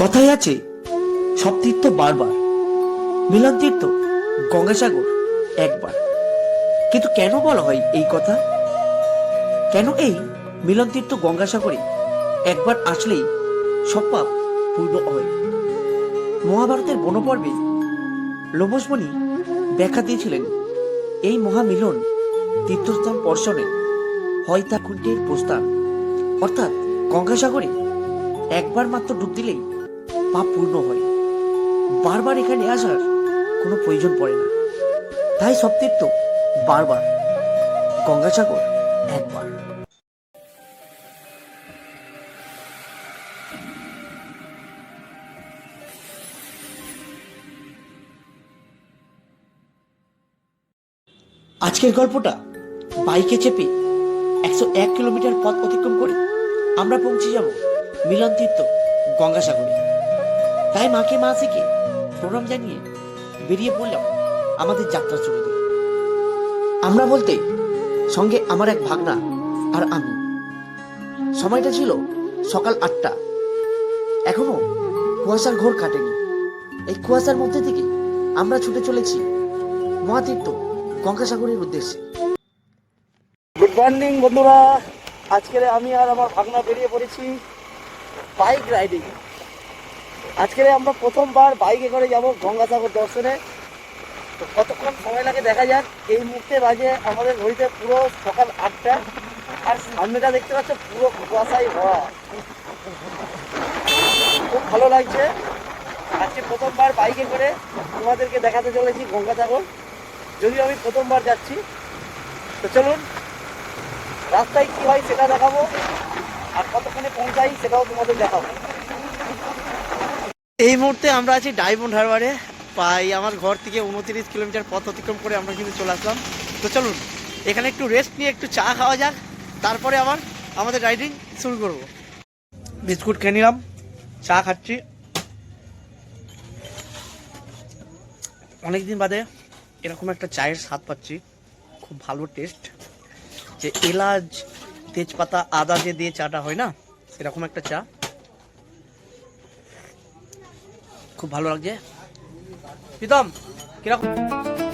কথাই আছে, সব তীর্থ বারবার। মিলন তীর্থ গঙ্গাসাগর একবার। কিন্তু কেন বলা হয় এই কথা? কেন এই মিলন তীর্থ গঙ্গাসাগরে একবার আসলেই সব পাপ পূর্ণ হয়? মহাভারতের বনপর্বে লোমসমণি ব্যাখ্যা দিয়েছিলেন, এই মহামিলন তীর্থস্থান পর্ষণে হয় তা কুণ্ডের প্রস্থান। অর্থাৎ গঙ্গাসাগরে একবার মাত্র ডুব দিলেই পাপ পূর্ণ হয়। বারবার এখানে আসার কোনো প্রয়োজন পড়ে না। তাই সব তীর্থ বারবার গঙ্গাসাগর একবার। আজকের গল্পটা বাইকে চেপে একশো এক কিলোমিটার পথ অতিক্রম করে আমরা পৌঁছে যাব মিলন তীর্থ গঙ্গাসাগরে। তাই মাকে মা থেকে প্রণাম জানিয়ে বেরিয়ে পড়লাম আমাদের যাত্রা দিই আমরা বলতে সঙ্গে আমার এক ভাগনা আর আমি। সময়টা ছিল সকাল আটটা। এখনও কুয়াশার ঘোর কাটেনি। এই কুয়াশার মধ্যে থেকে আমরা ছুটে চলেছি মহাতীর্থ গঙ্গাসাগরের উদ্দেশ্যে। গুড মর্নিং বন্ধুরা। আজকে আমি আর আমার ভাগনা বেরিয়ে পড়েছি বাইক রাইডিং আজকে আমরা প্রথমবার বাইকে করে যাব গঙ্গাসাগর দর্শনে। তো কতক্ষণ সময় লাগে দেখা যাক। এই মুহূর্তে বাজে আমাদের ঘড়িতে পুরো সকাল আটটা। আর সামনেটা দেখতে পাচ্ছ, পুরো কুয়াশায় ভরা। খুব ভালো লাগছে। আজকে প্রথমবার বাইকে করে তোমাদেরকে দেখাতে চলেছি গঙ্গাসাগর। যদিও আমি প্রথমবার যাচ্ছি। তো চলুন, রাস্তায় কি হয় সেটা দেখাবো। আর কতক্ষণে পৌঁছাই সেটাও তোমাদের দেখাবো। এই মুহূর্তে আমরা আছি ডায়মন্ড হারবারে। প্রায় আমার ঘর থেকে উনত্রিশ কিলোমিটার পথ অতিক্রম করে আমরা কিন্তু চলে আসলাম। তো চলুন, এখানে একটু রেস্ট নিয়ে একটু চা খাওয়া যাক, তারপরে আবার আমাদের রাইডিং শুরু করব। বিস্কুট খেয়ে নিলাম, চা খাচ্ছি। অনেকদিন বাদে এরকম একটা চায়ের স্বাদ পাচ্ছি, খুব ভালো টেস্ট যে এলাচ, তেজপাতা, আদা যে দিয়ে চাটা হয় না এরকম একটা চা। খুব ভালো লাগছে। প্রীতম কীরকম?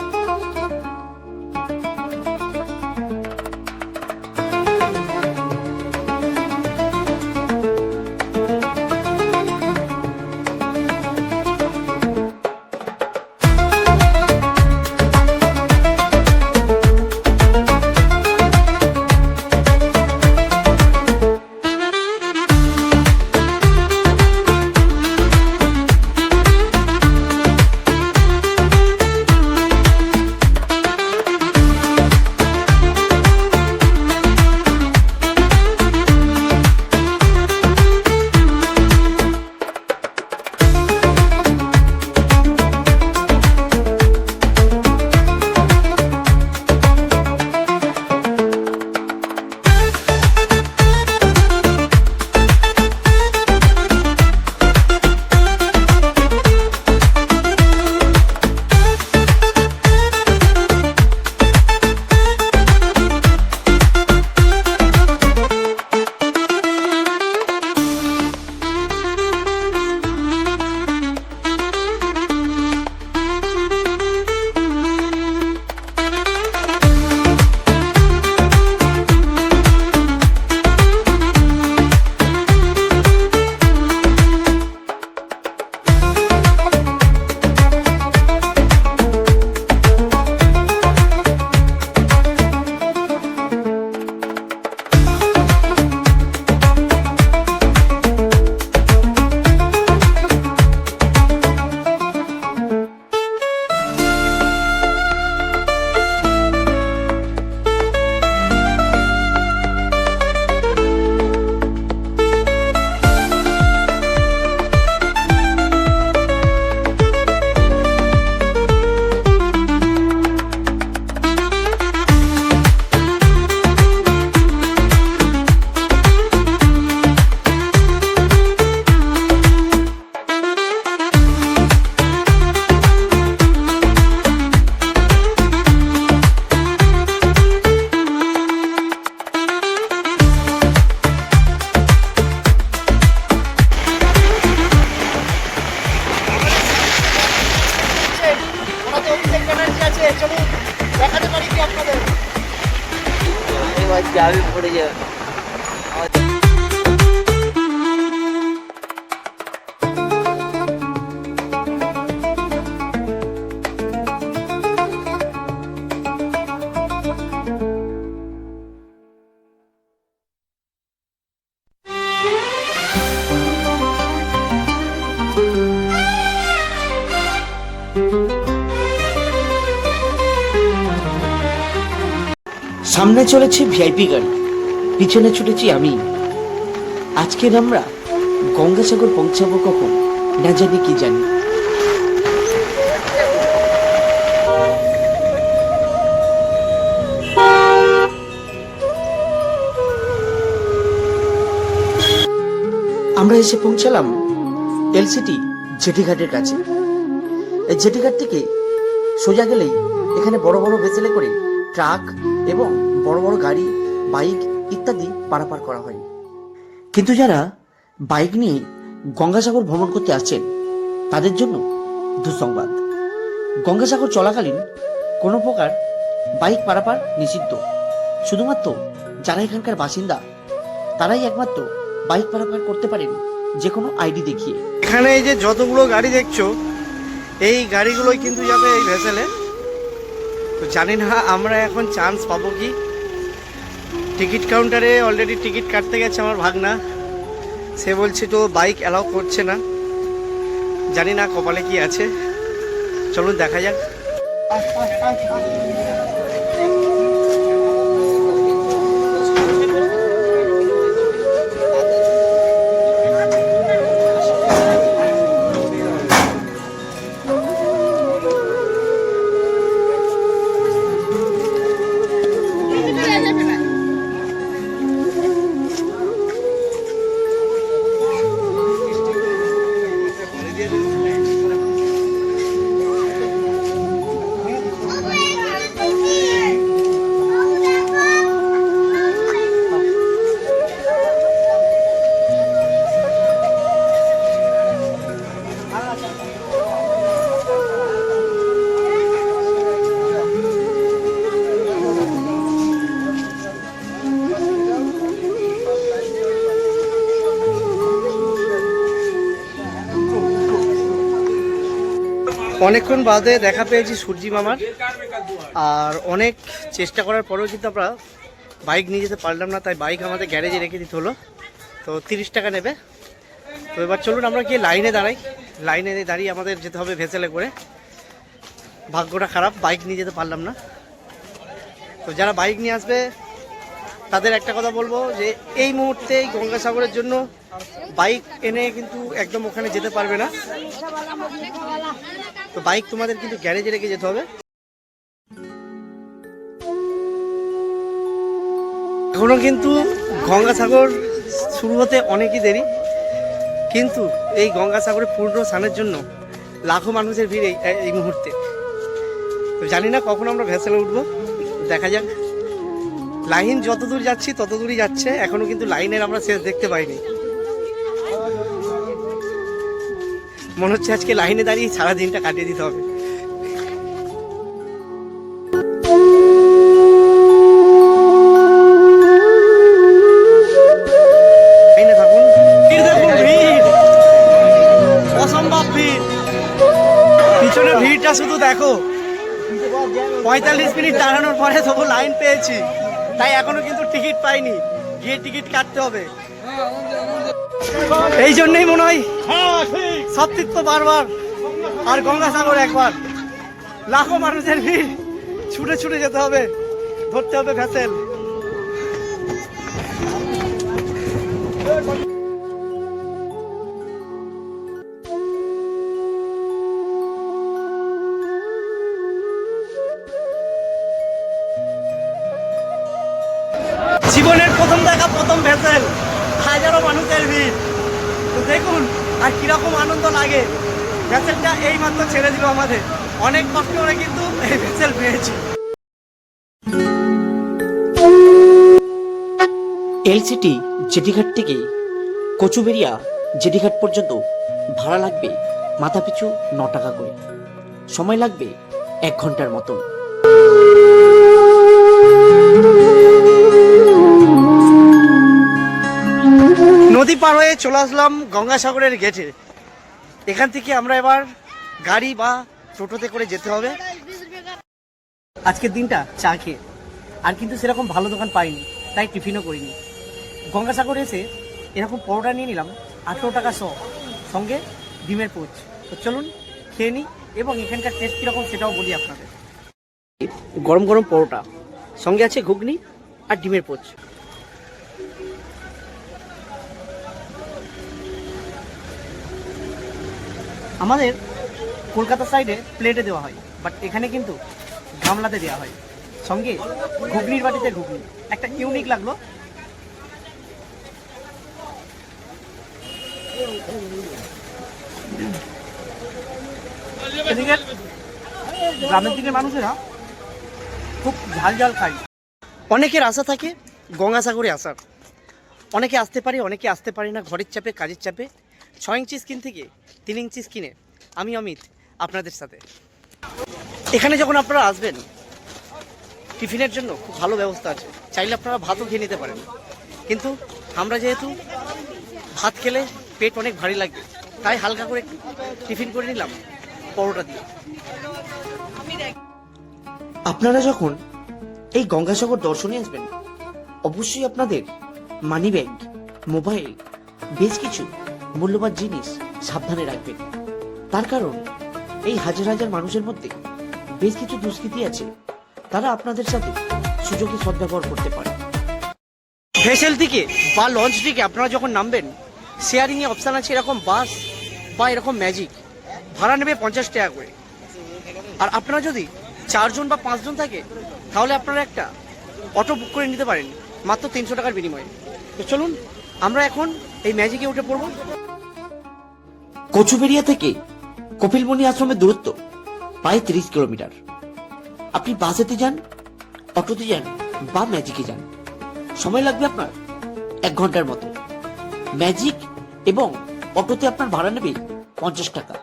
যাবে পড়ে যাবে সামনে চলেছে ভিআইপি গাড়ি। পিছনে ছুটেছি আমি। আজকের আমরা গঙ্গাসাগর পৌঁছাবো কখন, না জানি কি জানি। আমরা এসে পৌঁছালাম এলসিটি জেটিঘাটের কাছে। এই জেটিঘাট থেকে সোজা গেলেই এখানে বড় বড় ভেসেলে করে ট্রাক এবং বড় বড় গাড়ি, বাইক ইত্যাদি পারাপার করা হয়। কিন্তু যারা বাইক নিয়ে গঙ্গাসাগর ভ্রমণ করতে আসছেন, তাদের জন্য দুঃসংবাদ। গঙ্গাসাগর চলাকালীন কোনো প্রকার বাইক পারাপার নিষিদ্ধ। শুধুমাত্র যারা এখানকার বাসিন্দা, তারাই একমাত্র বাইক পারাপার করতে পারেন যে কোনো আইডি দেখিয়ে। এখানে এই যে যতগুলো গাড়ি দেখছ, এই গাড়িগুলোই কিন্তু যাবে এই ভেসেলে। তো জানি না আমরা এখন চান্স পাবো কি? টিকিট কাউন্টারে অলরেডি টিকিট কাটতে গেছে আমার ভাগনা। সে বলছে, তো বাইক অ্যালাউ করছে না। জানি না কপালে কি আছে। চলুন দেখা যাক। অনেকক্ষণ বাদে দেখা পেয়েছি সূর্যি মামার। আর অনেক চেষ্টা করার পরেও কিন্তু আমরা বাইক নিয়ে যেতে পারলাম না, তাই বাইক আমাদের গ্যারেজে রেখে দিতে হলো। তো তিরিশ টাকা নেবে। তো এবার চলুন আমরা গিয়ে লাইনে দাঁড়াই। লাইনে দাঁড়িয়ে আমাদের যেতে হবে ভেসেলে করে। ভাগ্যটা খারাপ, বাইক নিয়ে যেতে পারলাম না। তো যারা বাইক নিয়ে আসবে তাদের একটা কথা বলব যে এই মুহূর্তে এই গঙ্গাসাগরের জন্য বাইক এনে কিন্তু একদম ওখানে যেতে পারবে না। তো বাইক তোমাদের কিন্তু গ্যারেজে রেখে যেতে হবে। এখনও কিন্তু গঙ্গাসাগর শুরু হতে অনেকই দেরি। কিন্তু এই গঙ্গাসাগরে পূর্ণ স্নানের জন্য লাখো মানুষের ভিড় এই মুহূর্তে। জানি না কখন আমরা ভেসেলে উঠবো। দেখা যাক। লাইন যত দূর যাচ্ছি তত দূরই যাচ্ছে। এখনও কিন্তু লাইনের আমরা শেষ দেখতে পাইনি। মনে হচ্ছে আজকে লাইনে দাঁড়িয়ে সারা দিনটা কাটিয়ে দিতে হবে। পিছনে ভিড়টা শুধু দেখো। পঁয়তাল্লিশ মিনিট দাঁড়ানোর পরে তবু লাইন পেয়েছি। তাই এখনও কিন্তু টিকিট পাইনি। গিয়ে টিকিট কাটতে হবে। এই জন্যই মনে হয় সতীর্থ বারবার আর গঙ্গাসাগর একবার। লাখো মানুষের ভিড়, ছুটে ছুটে যেতে হবে, ধরতে হবে ভেসেল। জীবনের প্রথম দেখা, প্রথম ভেসেল। হাজারো মানুষের ভিড়। তো দেখুন আর কীরকম আনন্দ লাগে। ভেসেলটা এই মাত্র ছেড়ে দিল আমাদের। অনেক কষ্ট করে কিন্তু এই ভেসেল পেয়েছি। এলসিটি জেটিঘাট থেকে কচুবেরিয়া জেটিঘাট পর্যন্ত ভাড়া লাগবে মাথাপিছু ন টাকা করে। সময় লাগবে এক ঘণ্টার মতন। নদী পার হয়ে চলে আসলাম গঙ্গাসাগরের গেটে। এখান থেকে আমরা এবার গাড়ি বা টোটোতে করে যেতে হবে। আজকের দিনটা চা খেয়ে। আর কিন্তু সেরকম ভালো দোকান পাইনি, তাই টিফিনও করিনি। গঙ্গাসাগরে এসে এরকম পরোটা নিয়ে নিলাম, আঠেরো টাকা শ, সঙ্গে ডিমের পোচ। তো চলুন খেয়ে নিই এবং এখানকার টেস্ট কীরকম সেটাও বলি আপনাদের। গরম গরম পরোটা, সঙ্গে আছে ঘুগনি আর ডিমের পোচ। আমাদের কলকাতা সাইডে প্লেটে দেওয়া হয় বাট এখানে কিন্তু গামলাতে দেওয়া হয়। সঙ্গে ঘুগনির বাটিতে ঘুগনি। একটা ইউনিক লাগল। এদিকে গ্রামের দিকের মানুষেরা খুব ঝাল ঝাল খায়। অনেকের আশা থাকে গঙ্গাসাগরে আসার। অনেকে আসতে পারে, অনেকে আসতে পারে না, ঘরের চাপে, কাজের চাপে। ছয় ইঞ্চি স্কিন থেকে তিন ইঞ্চি স্কিনে। আমি অমিত, আপনাদের সাথে। এখানে যখন আপনারা আসবেন, টিফিনের জন্য খুব ভালো ব্যবস্থা আছে। চাইলে আপনারা ভাতও খেয়ে নিতে পারেন। কিন্তু আমরা যেহেতু ভাত খেলে পেট অনেক ভারী লাগবে তাই হালকা করে টিফিন করে নিলাম পরোটা দিয়ে। আপনারা যখন এই গঙ্গাসাগর দর্শনে আসবেন, অবশ্যই আপনাদের মানি ব্যাগ মোবাইল, বেশ কিছু মূল্যবান জিনিস সাবধানে রাখবেন। তার কারণ, এই হাজার হাজার মানুষের মধ্যে বেশ কিছু দুষ্কৃতি আছে। তারা আপনাদের সাথে সুযোগে সদ্ব্যবহার করতে পারে। ভেসেল থেকে বা লঞ্চ থেকে আপনারা যখন নামবেন, শেয়ারিংয়ে অপশান আছে এরকম বাস বা এরকম ম্যাজিক। ভাড়া নেবে পঞ্চাশ টাকা করে। আর আপনারা যদি চারজন বা পাঁচজন থাকে, তাহলে আপনারা একটা অটো বুক করে নিতে পারেন, মাত্র তিনশো টাকার বিনিময়ে। তো চলুন, আমরা এখন এই ম্যাজিকে উঠে পড়ব? কচুবেরিয়া থেকে কপিলমণি আশ্রমের দূরত্ব প্রায় তিরিশ কিলোমিটার। আপনি বাসেতে যান অটোতে যান বা ম্যাজিকে যান। সময় লাগবে আপনার এক ঘণ্টার মতো। ম্যাজিক এবং অটোতে আপনার ভাড়া নেবে পঞ্চাশ টাকা।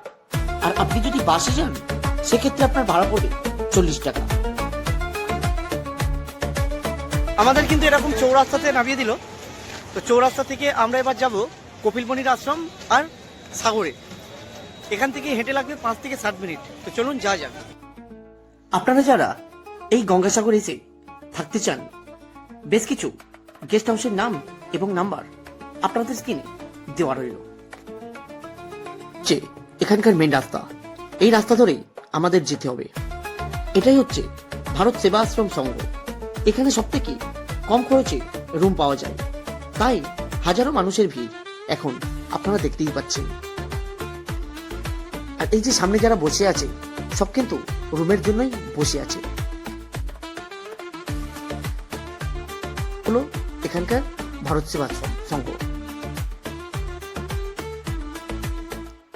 আর আপনি যদি বাসে যান সেক্ষেত্রে আপনার ভাড়া পড়বে চল্লিশ টাকা। আমাদের কিন্তু এরকম চৌরাস্তাতে নামিয়ে দিল। তো চৌরাস্তা থেকে আমরা এবার যাব কপিলমণির আশ্রম আর সাগরে। এখান থেকে হেঁটে লাগবে পাঁচ থেকে সাত মিনিট। তো চলুন যা যাক। আপনারা যারা এই গঙ্গাসাগর এসে থাকতে চান, বেশ কিছু গেস্ট হাউসের নাম এবং নাম্বার আপনাদের স্ক্রিনে দেওয়া রইল। যে এখানকার মেন রাস্তা, এই রাস্তা ধরেই আমাদের যেতে হবে। এটাই হচ্ছে ভারত সেবা আশ্রম সংঘ এখানে সব থেকে কম খরচে রুম পাওয়া যায়। তাই হাজারো মানুষের ভিড় এখন আপনারা দেখতেই পাচ্ছেন। আর এই যে সামনে যারা বসে আছে, সব কিন্তু রুমের জন্যই বসে আছে। এখানকার ভারত সেবাশ্রম সংঘ।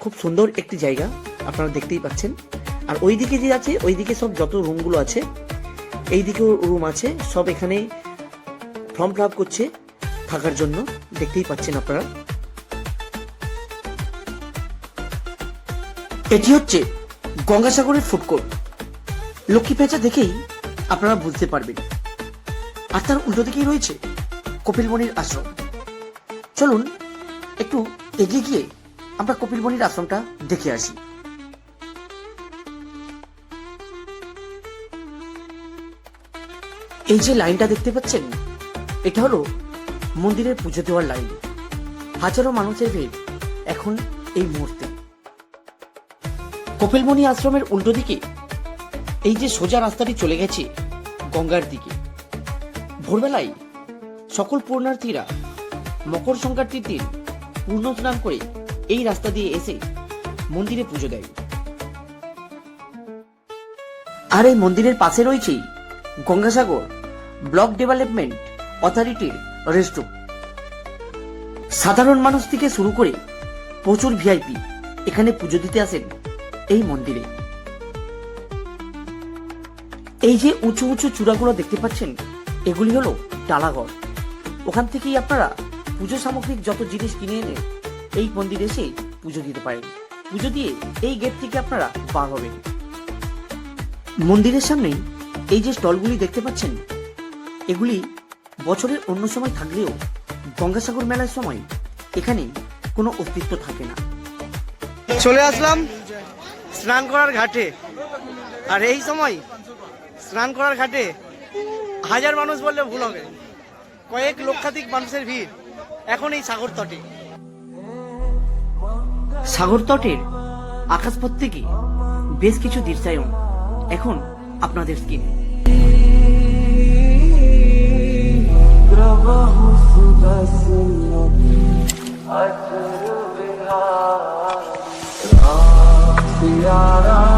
খুব সুন্দর একটি জায়গা আপনারা দেখতেই পাচ্ছেন। আর ওইদিকে যে আছে, ওইদিকে সব যত রুমগুলো আছে এই দিকেও রুম আছে, সব এখানে ফর্ম ফিল করছে। থাকার জন্য দেখতেই পাচ্ছেন আপনারা। এটি হচ্ছে গঙ্গাসাগরের ফুড কোর্ট লক্ষ্মী পেঁচা দেখেই আপনারা বুঝতে পারবেন। আর তার উল্টো দিকেই রয়েছে কপিলমণির আশ্রম। চলুন, একটু এগিয়ে গিয়ে আমরা কপিলমণির আশ্রমটা দেখে আসি। এই যে লাইনটা দেখতে পাচ্ছেন, এটা হলো মন্দিরের পুজো দেওয়ার লাইন। হাজারো মানুষের ভিড় এখন এই মুহূর্তে। কপিলমণি আশ্রমের উল্টো দিকে এই যে সোজা রাস্তাটি চলে গেছে গঙ্গার দিকে। ভোরবেলায় সকল পূর্ণার্থীরা মকর সংক্রান্তির দিন পূর্ণ স্নান করে এই রাস্তা দিয়ে এসে মন্দিরে পুজো দেয়। আর এই মন্দিরের পাশে রয়েছে গঙ্গাসাগর ব্লক ডেভেলপমেন্ট অথরিটির রেস্টরুম সাধারণ মানুষ থেকে শুরু করে প্রচুর ভিআইপি এখানে পুজো দিতে আসেন এই মন্দিরে। এই যে উঁচু উঁচু চূড়াগুলো দেখতে পাচ্ছেন, এগুলি হলো ডালাঘর। ওখান থেকেই আপনারা পুজো সামগ্রিক যত জিনিস কিনে এনে এই মন্দিরে এসে পুজো দিতে পারেন। পুজো দিয়ে এই গেট থেকে আপনারা বার হবেন। মন্দিরের সামনেই এই যে স্টলগুলি দেখতে পাচ্ছেন, এগুলি বছরের অন্য সময় থাকলেও গঙ্গাসাগর মেলার সময় এখানে কোনো অস্তিত্ব থাকে না। চলে আসলাম স্নান করার ঘাটে। আর এই সময় স্নান করার ঘাটে হাজার মানুষ বললে ভুল হবে। কয়েক লক্ষাধিক মানুষের ভিড় এখন এই সাগর তটে। সাগর তটের আকাশপথ থেকে বেশ কিছু দৃশ্যায়ন এখন আপনাদের স্ক্রিনে। Yeah.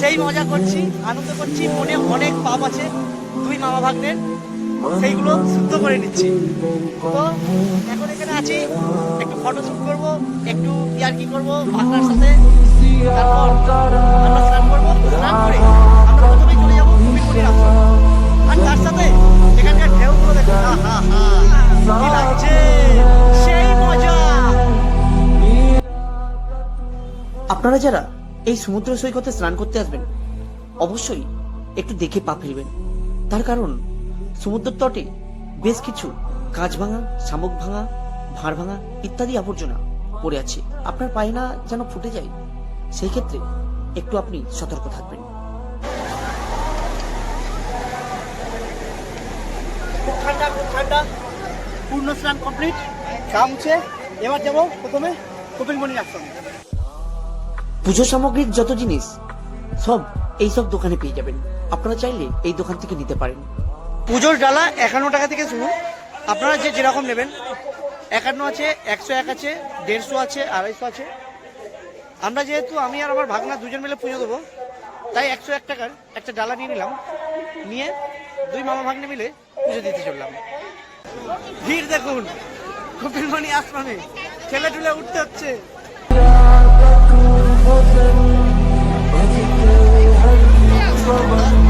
সেই মজা করছি, আনন্দ করছি, মনে অনেক পাপ আছে, দুই মামা ভাগ্নের, সেইগুলো শুদ্ধ করে নিচ্ছি। তো এখন এখানে আছি, একটু ফটো শুট করব, একটু ইয়ার্কি করব, ভাগনার সাথে, তারপর আমরা স্নান করব, স্নান করে আমরা প্রথমেই চলে যাব কুমিরপুরের আশ্রম আর তার সাথে এখানকার ঢেউগুলো দেখো আহা হা, কি লাগছে, সেই মজা। আপনারা যারা এই সমুদ্র সৈকতে স্নান করতে আসবেন। অবশ্যই একটু দেখে পা ফেলবেন। তার কারণ সমুদ্র তটে বেশ কিছু কাঁচ ভাঙা, শামুক ভাঙা, ভাঁড় ভাঙা ইত্যাদি আবর্জনা পড়ে আছে। আপনার পায়ে না যেন ফুটে যায়, সেই ক্ষেত্রে একটু আপনি সতর্ক থাকবেন। ঠান্ডা ঠান্ডা। পূর্ণ স্নান কমপ্লিট। গা মুছে, এবার যাব প্রথমে কপিলমণির আশ্রমে। পুজো সামগ্রীর যত জিনিস, সব এই সব দোকানে পেয়ে যাবেন। আপনারা চাইলে এই দোকান থেকে নিতে পারেন। পুজোর ডালা একান্ন টাকা থেকে শুরু। আপনারা যে যেরকম নেবেন, একান্ন আছে, একশো এক আছে, দেড়শো আছে, আড়াইশো আছে। আমরা যেহেতু, আমি আর আমার ভাগনা দুজন মিলে পুজো দেবো, তাই একশো এক টাকার একটা ডালা নিয়ে নিলাম। নিয়ে দুই মামা ভাগ্নে মিলে পুজো দিতে চললাম। ভিড় দেখুন কপিলমণি আশ্রমে ঠেলে ঠুলে উঠতে হচ্ছে। Sabah.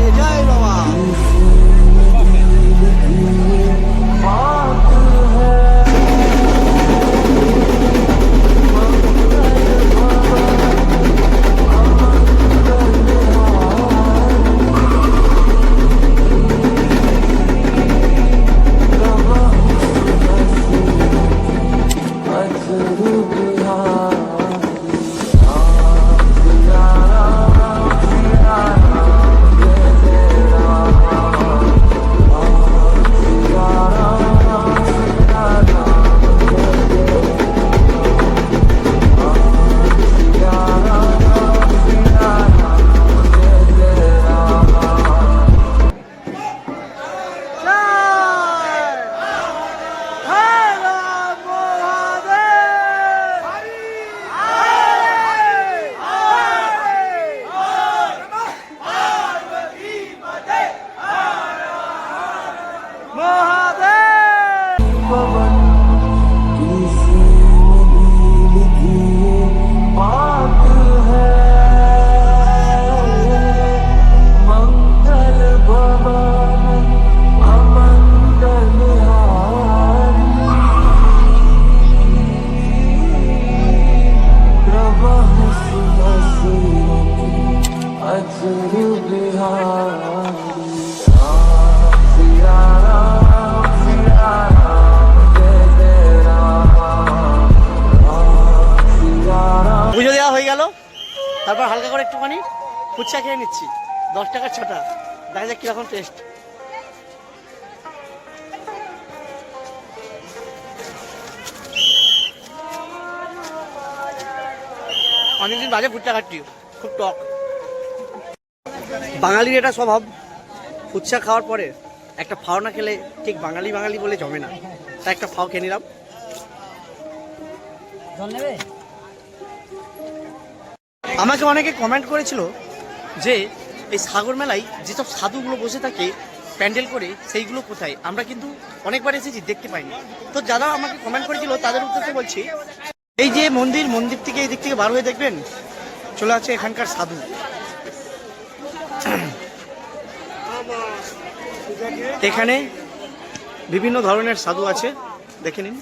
ফুচকা খেয়ে নিচ্ছি। দশ টাকার ছটা। দেখা যাক কীরকম টেস্ট অনেকদিন বাজে ফুচকা খাচ্ছি। খুব টক। বাঙালির এটা স্বভাব। ফুচকা খাওয়ার পরে একটা ফাও না খেলে ঠিক বাঙালি বাঙালি বলে জমে না। তাই একটা ফাও খেয়ে নিলাম। আমাকে অনেকে কমেন্ট করেছিল যে এই সাগর মেলায় যেসব সাধুগুলো বসে থাকে, প্যান্ডেল করে, সেইগুলো কোথায়? আমরা কিন্তু অনেকবার এসেছি, দেখতে পাইনি। তো যারা আমাকে কমেন্ট করেছিল, তাদের উদ্দেশ্যে বলছি, এই যে মন্দির মন্দির থেকে এই দিক থেকে বার হয়ে দেখবেন, চলে আছে এখানকার সাধু। এখানে বিভিন্ন ধরনের সাধু আছে, দেখে নিন।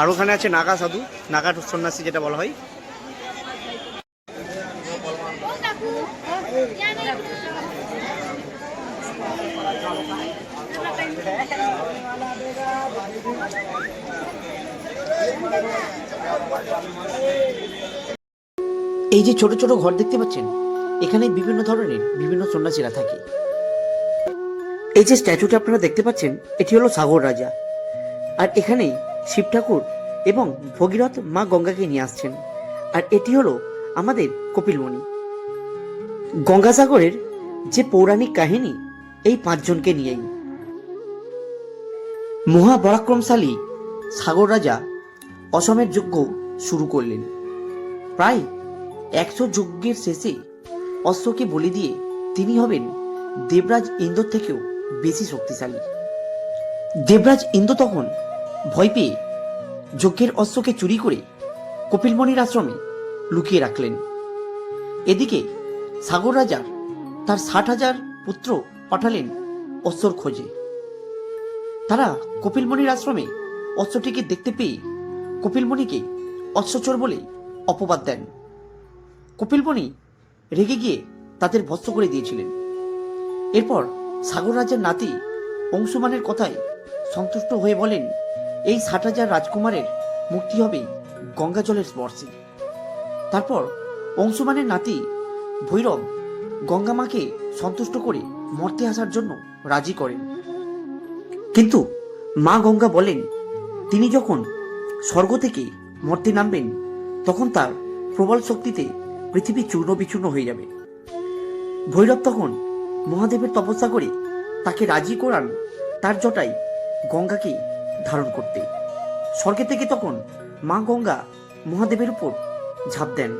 আর ওখানে আছে নাগা সাধু, নাগা সন্ন্যাসী যেটা বলা হয়। এই যে ছোট ছোট ঘর দেখতে পাচ্ছেন এখানে বিভিন্ন ধরনের বিভিন্ন সন্ন্যাসীরা থাকে। এই যে স্ট্যাচুটা আপনারা দেখতে পাচ্ছেন, এটি হলো সাগর রাজা। আর এখানেই শিব ঠাকুর এবং ভগীরথ মা গঙ্গাকে নিয়ে আসছেন। আর এটি হলো আমাদের কপিলমণি। গঙ্গাসাগরের যে পৌরাণিক কাহিনী, এই পাঁচজনকে নিয়েই। মহাপরাক্রমশালী সাগর রাজা অসমের যজ্ঞ শুরু করলেন। প্রায় একশো যজ্ঞের শেষে অশ্বকে বলি দিয়ে তিনি হবেন দেবরাজ ইন্দ্র থেকেও বেশি শক্তিশালী। দেবরাজ ইন্দ্র তখন ভয় পেয়ে যজ্ঞের অশ্বকে চুরি করে কপিলমণির আশ্রমে লুকিয়ে রাখলেন। এদিকে সাগর রাজার তার ষাট হাজার পুত্র পাঠালেন অশ্বর খোঁজে। তারা কপিলমণির আশ্রমে অশ্বটিকে দেখতে পেয়ে কপিলমণিকে অশ্বচোর বলে অপবাদ দেন। কপিলমণি রেগে গিয়ে তাদের ভস্ত করে দিয়েছিলেন। এরপর সাগর রাজার নাতি অংশুমানের কথায় সন্তুষ্ট হয়ে বলেন এই ষাট হাজার রাজকুমারের মুক্তি হবে গঙ্গা জলের স্পর্শে। তারপর অংশুমানের নাতি ভৈরব গঙ্গা মাকে সন্তুষ্ট করে মর্তে আসার জন্য রাজি করেন। কিন্তু মা গঙ্গা বলেন, তিনি যখন স্বর্গ থেকে মর্তে নামবেন, তখন তার প্রবল শক্তিতে পৃথিবী চূর্ণ বিচূর্ণ হয়ে যাবে। ভৈরব তখন মহাদেবের তপস্যা করে তাকে রাজি করান, তার জটায় গঙ্গাকে ধারণ করতে স্বর্গে থেকে তখন মা গঙ্গা মহাদেবের উপর ঝাঁপ দেন।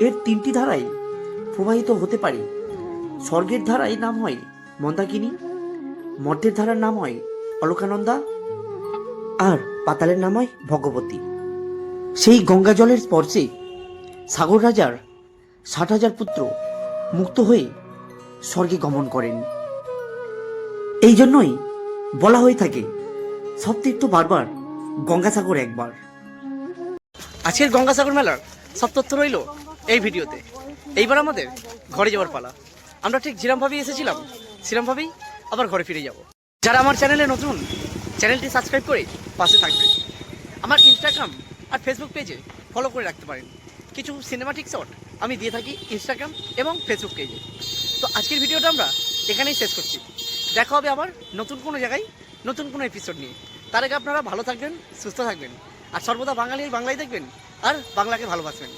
এর তিনটি ধারায় প্রবাহিত হতে পারে। স্বর্গের ধারায় নাম হয় মন্দাকিনী মর্তের ধারার নাম হয় অলোকানন্দা আর পাতালের নাম হয় ভগবতী। সেই গঙ্গা জলের স্পর্শে সাগর রাজার ষাট হাজার পুত্র মুক্ত হয়ে স্বর্গে গমন করেন। এই জন্যই বলা হয়ে থাকে সব তীর্থ বারবার, গঙ্গাসাগর একবার। আজকের গঙ্গাসাগর মেলার সব তথ্য রইল এই ভিডিওতে। এইবার আমাদের ঘরে যাওয়ার পালা। আমরা ঠিক যেরমভাবেই এসেছিলাম। সেরমভাবেই আবার ঘরে ফিরে যাব। যারা আমার চ্যানেলে নতুন, চ্যানেলটি সাবস্ক্রাইব করে পাশে থাকবে আমার ইনস্টাগ্রাম আর ফেসবুক পেজে ফলো করে রাখতে পারেন। কিছু সিনেমাটিক শট আমি দিয়ে থাকি ইনস্টাগ্রাম এবং ফেসবুক পেজে তো আজকের ভিডিওটা আমরা এখানেই শেষ করছি। দেখা হবে আবার নতুন কোনো জায়গায়, নতুন কোনো এপিসোড নিয়ে। তার আগে আপনারা ভালো থাকবেন, সুস্থ থাকবেন। আর সর্বদা বাঙালি বাংলায় দেখবেন, আর বাংলাকে ভালোবাসবেন।